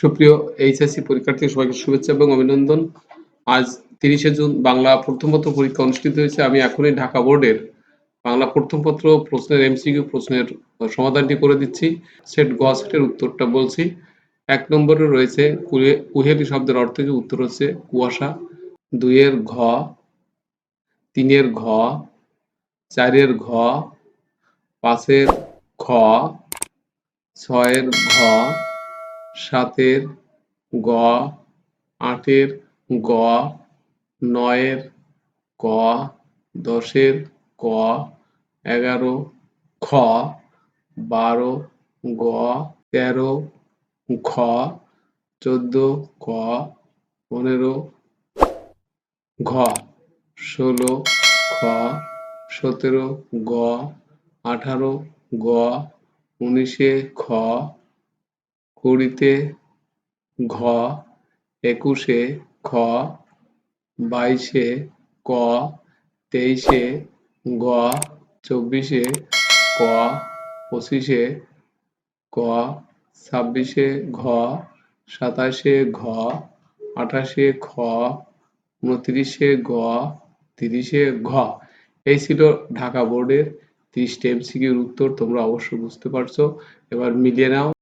সুপ্রিয় এইচএসসি পরীক্ষার্থী, সবাইকে শুভেচ্ছা এবং অভিনন্দন। আজ তিরিশে জুন, বাংলা প্রথম পত্র পরীক্ষা অনুষ্ঠিত হয়েছে। আমি এখনই ঢাকা বোর্ডের বাংলা প্রথম পত্র প্রশ্নের এমসিকিউ প্রশ্নের সমাধানটি করে দিচ্ছি। সেট গ সেটের উত্তরটা বলছি। এক নম্বরে রয়েছে কুহে- কুহেলি শব্দের অর্থ কি? উত্তর হচ্ছে কুয়াশা। দুইয়ের ঘ, তিনের ঘ, চারের ঘ, পাঁচের খ, ছয়ের ঘ সাতের গ, আটের গ, নয়ের ক, দশের ক, এগারো খ, বারো গ, তেরো খ চোদ্দ ক, পনেরো ঘ, ষোলো খ সতেরো গ আঠারো গ উনিশে খ কুড়িতে ঘ, একুশে খ, বাইশে ক, তেইশে গ, চব্বিশে ক, পঁচিশে ক, ছাব্বিশে ঘ, সাতাশে ঘ, আঠাশে খ, উনত্রিশে গ, তিরিশে ঘ। এই ছিল ঢাকা বোর্ডের তিরিশটা এমসিকিউর উত্তর, তোমরা অবশ্যই বুঝতে পারছ। এবার মিলিয়ে নাও।